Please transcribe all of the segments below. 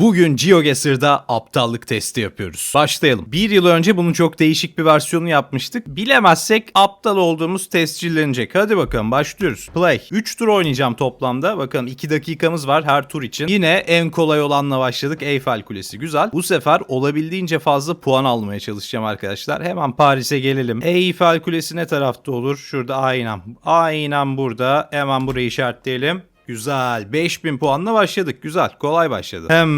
Bugün GeoGuessr'da aptallık testi yapıyoruz. Başlayalım. Bir yıl önce bunun çok değişik bir versiyonu yapmıştık. Bilemezsek aptal olduğumuz tescillenecek. Hadi bakalım başlıyoruz. Play. 3 tur oynayacağım toplamda. Bakalım 2 dakikamız var her tur için. Yine en kolay olanla başladık. Eyfel Kulesi. Güzel. Bu sefer olabildiğince fazla puan almaya çalışacağım arkadaşlar. Hemen Paris'e gelelim. Eyfel Kulesi ne tarafta olur? Şurada aynen. Aynen burada. Hemen burayı işaretleyelim. Güzel. 5000 puanla başladık. Güzel. Kolay başladı. Hem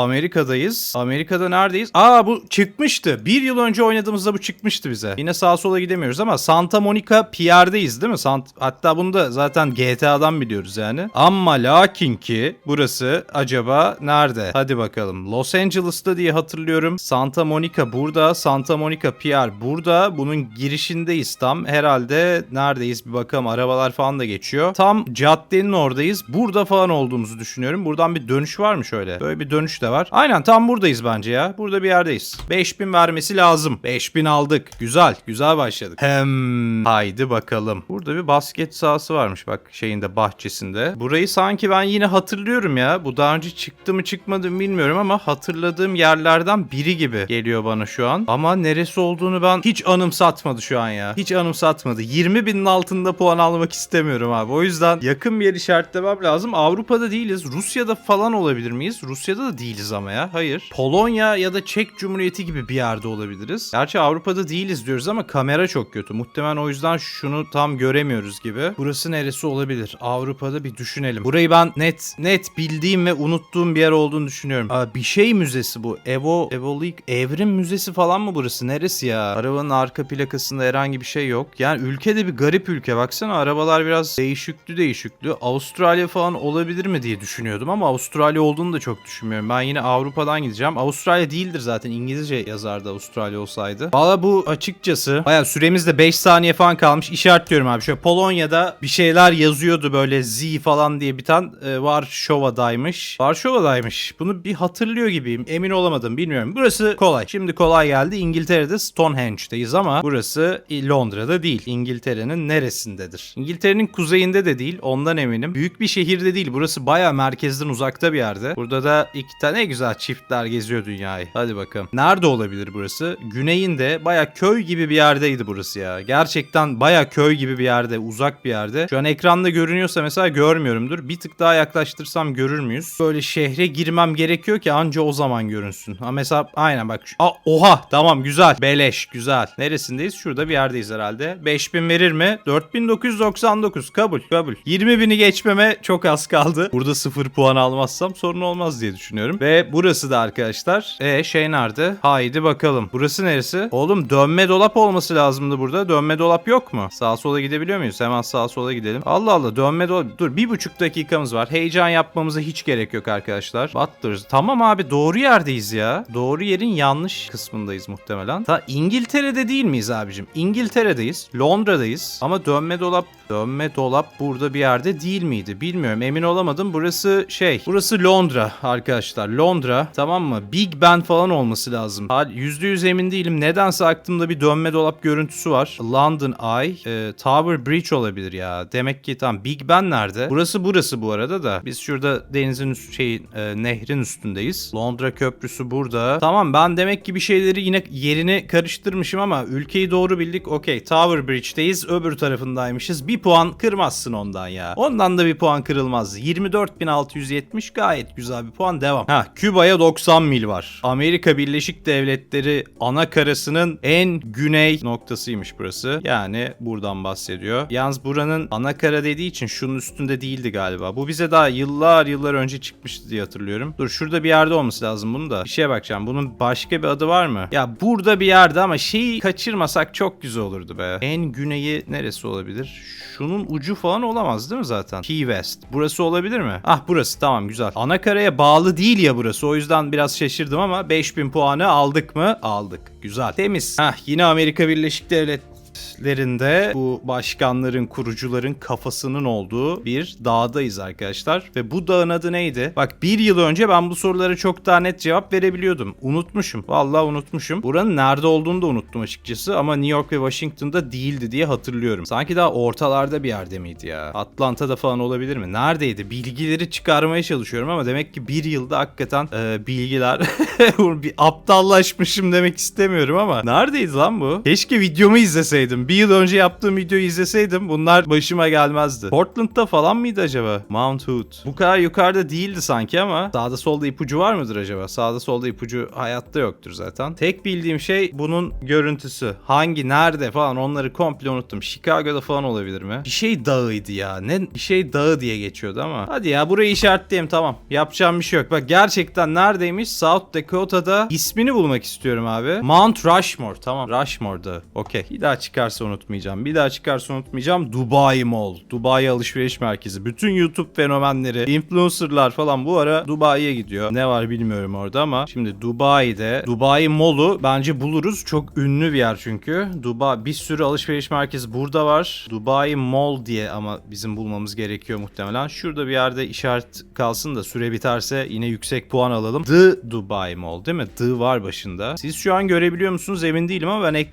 Amerika'dayız. Amerika'da neredeyiz? Aa bu çıkmıştı. Bir yıl önce oynadığımızda bu çıkmıştı bize. Yine sağa sola gidemiyoruz ama Santa Monica Pierre'deyiz değil mi? Sant Hatta bunu da zaten GTA'dan biliyoruz yani. Ama lakin ki burası acaba nerede? Hadi bakalım. Los Angeles'ta diye hatırlıyorum. Santa Monica burada. Santa Monica Pierre burada. Bunun girişindeyiz tam. Herhalde neredeyiz bir bakalım. Arabalar falan da geçiyor. Tam caddenin oradayız. Burada falan olduğumuzu düşünüyorum. Buradan bir dönüş var mı şöyle? Böyle bir dönüş de var. Aynen tam buradayız bence ya. Burada bir yerdeyiz. 5000 vermesi lazım. 5000 aldık. Güzel. Güzel başladık. Hem haydi bakalım. Burada bir basket sahası varmış bak şeyinde bahçesinde. Burayı sanki ben yine hatırlıyorum ya. Bu daha önce çıktı mı çıkmadı mı bilmiyorum ama hatırladığım yerlerden biri gibi geliyor bana şu an. Ama neresi olduğunu ben hiç anımsatmadı şu an ya. Hiç anımsatmadı. 20 binin altında puan almak istemiyorum abi. O yüzden yakın bir yer işaretlemem lazım. Avrupa'da değiliz. Rusya'da falan olabilir miyiz? Rusya'da da değiliz ama ya. Hayır. Polonya ya da Çek Cumhuriyeti gibi bir yerde olabiliriz. Gerçi Avrupa'da değiliz diyoruz ama kamera çok kötü. Muhtemelen o yüzden şunu tam göremiyoruz gibi. Burası neresi olabilir? Avrupa'da bir düşünelim. Burayı ben net net bildiğim ve unuttuğum bir yer olduğunu düşünüyorum. Aa, bir şey müzesi bu. Evo Evolik Evrim Müzesi falan mı burası? Neresi ya? Arabanın arka plakasında herhangi bir şey yok. Yani ülkede bir garip ülke. Baksana arabalar biraz değişikli değişikli. Avustralya falan olabilir mi diye düşünüyordum ama Avustralya olduğunu da çok düşünmüyorum. Ben yine Avrupa'dan gideceğim. Avustralya değildir zaten. İngilizce yazardı Avustralya olsaydı. Valla bu açıkçası baya süremiz de 5 saniye falan kalmış. İşaretliyorum abi. Şöyle Polonya'da bir şeyler yazıyordu böyle Z falan diye biten e, Varşova'daymış. Varşova'daymış. Bunu bir hatırlıyor gibiyim. Emin olamadım. Bilmiyorum. Burası kolay. Şimdi kolay geldi. İngiltere'de Stonehenge'deyiz ama burası Londra'da değil. İngiltere'nin neresindedir? İngiltere'nin kuzeyinde de değil. Ondan eminim. Büyük bir şehirde değil. Burası baya merkezden uzakta bir yerde. Burada da iki tane güzel çiftler geziyor dünyayı. Hadi bakalım. Nerede olabilir burası? Güneyinde baya köy gibi bir yerdeydi burası ya. Gerçekten baya köy gibi bir yerde. Uzak bir yerde. Şu an ekranda görünüyorsa mesela görmüyorumdur. Bir tık daha yaklaştırsam görür müyüz? Böyle şehre girmem gerekiyor ki anca o zaman görünsün. Ha mesela aynen bak. Aa, oha tamam güzel. Beleş güzel. Neresindeyiz? Şurada bir yerdeyiz herhalde. 5000 verir mi? 4999 kabul kabul. 20 bini geçmeme çok az kaldı. Burada 0 puan almazsam sorun olmaz diye düşünüyorum. Ve burası da arkadaşlar. E şey nerede? Haydi bakalım. Burası neresi? Oğlum dönme dolap olması lazımdı burada. Dönme dolap yok mu? Sağa sola gidebiliyor muyuz? Hemen sağa sola gidelim. Allah Allah dönme dolap. Dur bir buçuk dakikamız var. Heyecan yapmamıza hiç gerek yok arkadaşlar. Butlers. Tamam abi doğru yerdeyiz ya. Doğru yerin yanlış kısmındayız muhtemelen. Ta İngiltere'de değil miyiz abicim? İngiltere'deyiz. Londra'dayız. Ama dönme dolap Dönme dolap burada bir yerde değil miydi? Bilmiyorum emin olamadım. Burası şey burası Londra arkadaşlar. Londra tamam mı? Big Ben falan olması lazım. %100 emin değilim. Nedense aklımda bir dönme dolap görüntüsü var. London Eye. e, Tower Bridge olabilir ya. Demek ki tam Big Ben nerede? Burası burası bu arada da. Biz şurada denizin üst, şey e, nehrin üstündeyiz. Londra Köprüsü burada. Tamam ben demek ki bir şeyleri yine yerini karıştırmışım ama ülkeyi doğru bildik. Okey Tower Bridge'deyiz. Öbür tarafındaymışız. Bir puan kırmazsın ondan ya. Ondan da bir puan kırılmaz. 24.670 gayet güzel bir puan. Devam. Ha Küba'ya 90 mil var. Amerika Birleşik Devletleri ana karasının en güney noktasıymış burası. Yani buradan bahsediyor. Yalnız buranın ana kara dediği için şunun üstünde değildi galiba. Bu bize daha yıllar yıllar önce çıkmıştı diye hatırlıyorum. Dur şurada bir yerde olması lazım bunun da. Bir şeye bakacağım. Bunun başka bir adı var mı? Ya burada bir yerde ama şeyi kaçırmasak çok güzel olurdu be. En güneyi neresi olabilir? Şunun ucu falan olamaz değil mi zaten? Key West. Burası olabilir mi? Ah burası tamam güzel. Anakaraya bağlı değil ya burası. O yüzden biraz şaşırdım ama 5000 puanı aldık mı? Aldık. Güzel. Temiz. Hah yine Amerika Birleşik Devletleri 1970'lerinde bu başkanların, kurucuların kafasının olduğu bir dağdayız arkadaşlar. Ve bu dağın adı neydi? Bak bir yıl önce ben bu sorulara çok daha net cevap verebiliyordum. Unutmuşum. Vallahi unutmuşum. Buranın nerede olduğunu da unuttum açıkçası ama New York ve Washington'da değildi diye hatırlıyorum. Sanki daha ortalarda bir yerde miydi ya? Atlanta'da falan olabilir mi? Neredeydi? Bilgileri çıkarmaya çalışıyorum ama demek ki bir yılda hakikaten e, bilgiler bir aptallaşmışım demek istemiyorum ama neredeydi lan bu? Keşke videomu izleseydim bir yıl önce yaptığım videoyu izleseydim bunlar başıma gelmezdi. Portland'da falan mıydı acaba? Mount Hood. Bu kadar yukarıda değildi sanki ama sağda solda ipucu var mıdır acaba? Sağda solda ipucu hayatta yoktur zaten. Tek bildiğim şey bunun görüntüsü. Hangi, nerede falan onları komple unuttum. Chicago'da falan olabilir mi? Bir şey dağıydı ya. Ne bir şey dağı diye geçiyordu ama. Hadi ya burayı işaretleyeyim tamam. Yapacağım bir şey yok. Bak gerçekten neredeymiş? South Dakota'da ismini bulmak istiyorum abi. Mount Rushmore. Tamam Rushmore'da. Okey. Bir daha çıkarsa unutmayacağım. Bir daha çıkarsa unutmayacağım. Dubai Mall. Dubai alışveriş merkezi. Bütün YouTube fenomenleri, influencerlar falan bu ara Dubai'ye gidiyor. Ne var bilmiyorum orada ama şimdi Dubai'de Dubai Mall'u bence buluruz. Çok ünlü bir yer çünkü. Dubai bir sürü alışveriş merkezi burada var. Dubai Mall diye ama bizim bulmamız gerekiyor muhtemelen. Şurada bir yerde işaret kalsın da süre biterse yine yüksek puan alalım. The Dubai Mall değil mi? The var başında. Siz şu an görebiliyor musunuz emin değilim ama ben ek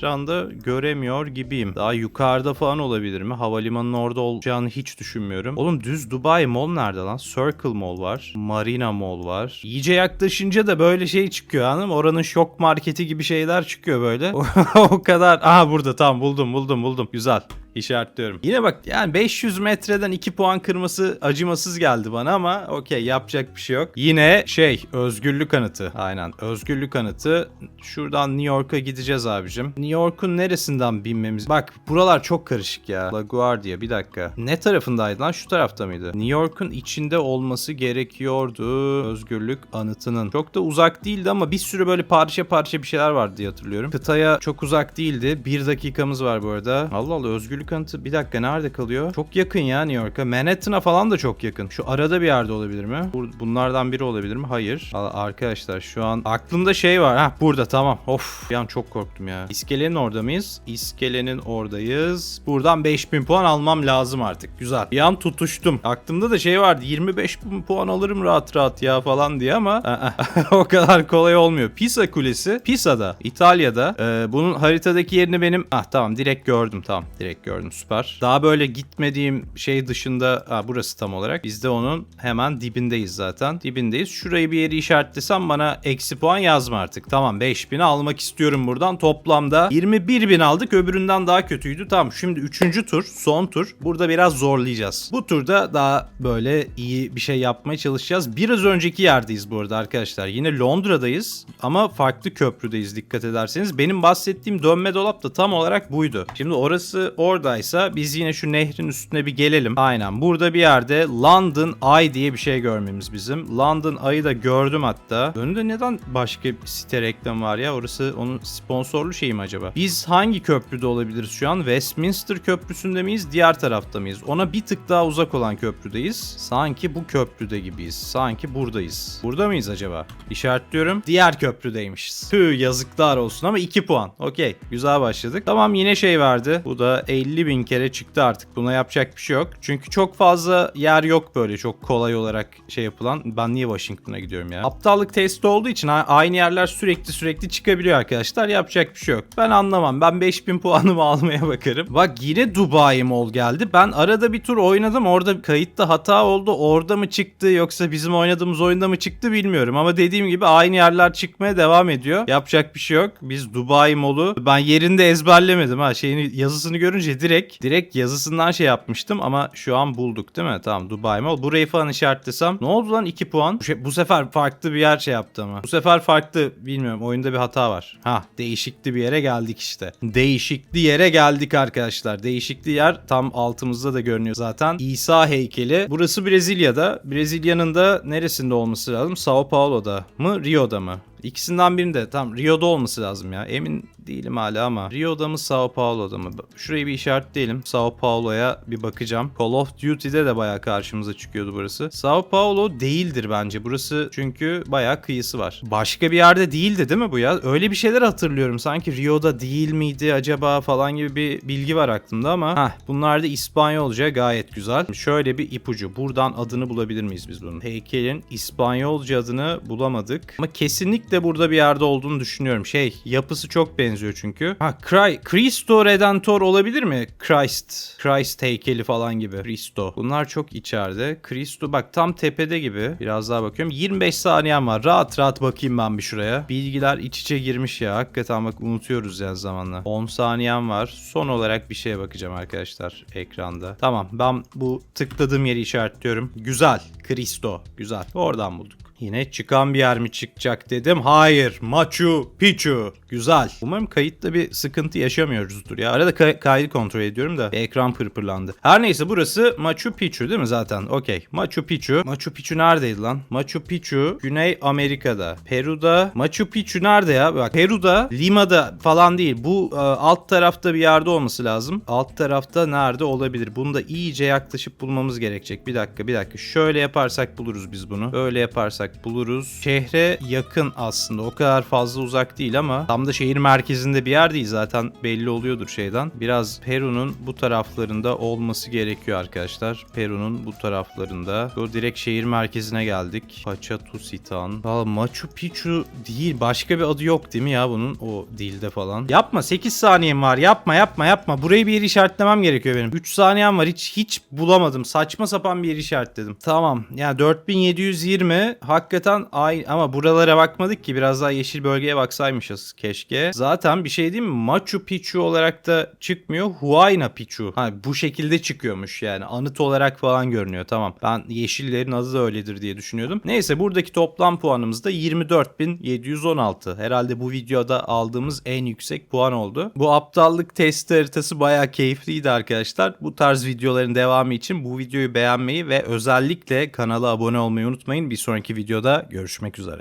ekranda göremiyor gibiyim. Daha yukarıda falan olabilir mi? Havalimanının orada olacağını hiç düşünmüyorum. Oğlum düz Dubai Mall nerede lan? Circle Mall var. Marina Mall var. İyice yaklaşınca da böyle şey çıkıyor mı? Oranın şok marketi gibi şeyler çıkıyor böyle. o kadar. Aha burada tamam buldum buldum buldum. Güzel. İşaretliyorum. Yine bak yani 500 metreden 2 puan kırması acımasız geldi bana ama okey yapacak bir şey yok. Yine şey özgürlük anıtı. Aynen özgürlük anıtı. Şuradan New York'a gideceğiz abicim. New York'un neresinden binmemiz? Bak buralar çok karışık ya. LaGuardia bir dakika. Ne tarafındaydı lan? Şu tarafta mıydı? New York'un içinde olması gerekiyordu özgürlük anıtının. Çok da uzak değildi ama bir sürü böyle parça parça bir şeyler vardı diye hatırlıyorum. Kıtaya çok uzak değildi. Bir dakikamız var bu arada. Allah Allah özgürlük anıtı bir dakika nerede kalıyor? Çok yakın ya New York'a. Manhattan'a falan da çok yakın. Şu arada bir yerde olabilir mi? Bunlardan biri olabilir mi? Hayır. Arkadaşlar şu an aklımda şey var. Hah burada tamam. Of bir çok korktum ya. İskelenin orada mıyız? İskelenin oradayız. Buradan 5000 puan almam lazım artık. Güzel. Bir an tutuştum. Aklımda da şey vardı. 25 bin puan alırım rahat rahat ya falan diye ama aa, o kadar kolay olmuyor. Pisa Kulesi. Pisa'da. İtalya'da. Ee, bunun haritadaki yerini benim... Ah tamam direkt gördüm. Tamam direkt gördüm. Süper. Daha böyle gitmediğim şey dışında... Ha, burası tam olarak. Biz de onun hemen dibindeyiz zaten. Dibindeyiz. Şurayı bir yeri işaretlesem bana eksi puan yazma artık. Tamam 5000'i almak istiyorum buradan. Toplamda 21.000 aldık. Öbüründen daha kötüydü. Tamam şimdi 3. tur. Son tur. Burada biraz zorlayacağız. Bu turda daha böyle iyi bir şey yapmaya çalışacağız. Biraz önceki yerdeyiz bu arada arkadaşlar. Yine Londra'dayız ama farklı köprüdeyiz dikkat ederseniz. Benim bahsettiğim dönme dolap da tam olarak buydu. Şimdi orası oradaysa biz yine şu nehrin üstüne bir gelelim. Aynen burada bir yerde London Eye diye bir şey görmemiz bizim. London Eye'ı da gördüm hatta. Önünde neden başka bir site reklamı var ya? Orası onun sponsorlu şeyi mi acaba? Biz hangi köprüde olabiliriz şu an? Westminster Köprüsü'nde miyiz? Diğer tarafta mıyız? Ona bir tık daha uzak olan köprüdeyiz. Sanki bu köprüde gibiyiz. Sanki buradayız. Burada mıyız acaba? İşaretliyorum. Diğer köprüdeymişiz. Tüh yazıklar olsun ama 2 puan. Okey. Güzel başladık. Tamam yine şey verdi. Bu da 50 bin kere çıktı artık. Buna yapacak bir şey yok. Çünkü çok fazla yer yok böyle çok kolay olarak şey yapılan. Ben niye Washington'a gidiyorum ya? Aptallık testi olduğu için aynı yerler sürekli sürekli çıkabiliyor arkadaşlar. Yapacak bir şey yok. Ben anlamam. Ben 5000 puanımı almaya bakarım. Bak yine Dubai Mall geldi. Ben arada bir tur oynadım. Orada kayıtta hata oldu. Orada mı çıktı yoksa bizim oynadığımız oyunda mı çıktı bilmiyorum. Ama dediğim gibi aynı yerler çıkmaya devam ediyor. Yapacak bir şey yok. Biz Dubai Mall'u ben yerinde ezberlemedim ha. Şeyini yazısını görünce direkt direkt yazısından şey yapmıştım ama şu an bulduk değil mi? Tamam Dubai Mall. Burayı falan işaretlesem. Ne oldu lan 2 puan? Bu, şey- bu sefer farklı bir yer şey yaptı ama. Bu sefer farklı bilmiyorum. Oyunda bir hata var. Ha değişikli bir yere geldik işte. Değişikli yere geldik arkadaşlar. Değişikli yer tam altımızda da görünüyor zaten. İsa heykeli. Burası Brezilya'da. Brezilya'nın da neresinde olması lazım? Sao Paulo'da mı? Rio'da mı? İkisinden birinde. Tam Rio'da olması lazım ya. Emin değilim hala ama Rio'da mı Sao Paulo'da mı? Şurayı bir işaretleyelim. Sao Paulo'ya bir bakacağım. Call of Duty'de de bayağı karşımıza çıkıyordu burası. Sao Paulo değildir bence. Burası çünkü bayağı kıyısı var. Başka bir yerde değildi değil mi bu ya? Öyle bir şeyler hatırlıyorum. Sanki Rio'da değil miydi acaba falan gibi bir bilgi var aklımda ama heh, bunlar da İspanyolca gayet güzel. Şöyle bir ipucu. Buradan adını bulabilir miyiz biz bunun? Heykelin İspanyolca adını bulamadık. Ama kesinlikle burada bir yerde olduğunu düşünüyorum. Şey yapısı çok benziyor çünkü. Ha Cry, Cristo Redentor olabilir mi? Christ. Christ heykeli falan gibi. Cristo. Bunlar çok içeride. Cristo bak tam tepede gibi. Biraz daha bakıyorum. 25 saniyem var. Rahat rahat bakayım ben bir şuraya. Bilgiler iç içe girmiş ya. Hakikaten bak unutuyoruz yani zamanla. 10 saniyem var. Son olarak bir şeye bakacağım arkadaşlar ekranda. Tamam ben bu tıkladığım yeri işaretliyorum. Güzel. Cristo. Güzel. Oradan bulduk. Yine çıkan bir yer mi çıkacak dedim. Hayır. Machu Picchu. Güzel. Umarım kayıtta bir sıkıntı yaşamıyoruzdur ya. Arada kay- kaydı kontrol ediyorum da ekran pırpırlandı. Her neyse burası Machu Picchu değil mi zaten? Okey. Machu Picchu. Machu Picchu neredeydi lan? Machu Picchu Güney Amerika'da. Peru'da. Machu Picchu nerede ya? Bak Peru'da, Lima'da falan değil. Bu e, alt tarafta bir yerde olması lazım. Alt tarafta nerede olabilir? Bunu da iyice yaklaşıp bulmamız gerekecek. Bir dakika bir dakika. Şöyle yaparsak buluruz biz bunu. Böyle yaparsak buluruz. Şehre yakın aslında. O kadar fazla uzak değil ama tam da şehir merkezinde bir yer değil. Zaten belli oluyordur şeyden. Biraz Peru'nun bu taraflarında olması gerekiyor arkadaşlar. Peru'nun bu taraflarında. O direkt şehir merkezine geldik. Pachatusitan. Valla Machu Picchu değil. Başka bir adı yok değil mi ya bunun o dilde falan. Yapma 8 saniyem var. Yapma yapma yapma. Burayı bir yere işaretlemem gerekiyor benim. 3 saniyem var. Hiç hiç bulamadım. Saçma sapan bir yeri işaretledim. Tamam. Yani 4720 hakikaten ay ama buralara bakmadık ki biraz daha yeşil bölgeye baksaymışız keşke. Zaten bir şey değil mi? Machu Picchu olarak da çıkmıyor. Huayna Picchu. Ha bu şekilde çıkıyormuş yani. Anıt olarak falan görünüyor. Tamam. Ben yeşillerin adı da öyledir diye düşünüyordum. Neyse buradaki toplam puanımız da 24.716. Herhalde bu videoda aldığımız en yüksek puan oldu. Bu aptallık testi haritası bayağı keyifliydi arkadaşlar. Bu tarz videoların devamı için bu videoyu beğenmeyi ve özellikle kanala abone olmayı unutmayın. Bir sonraki videoda görüşmek üzere.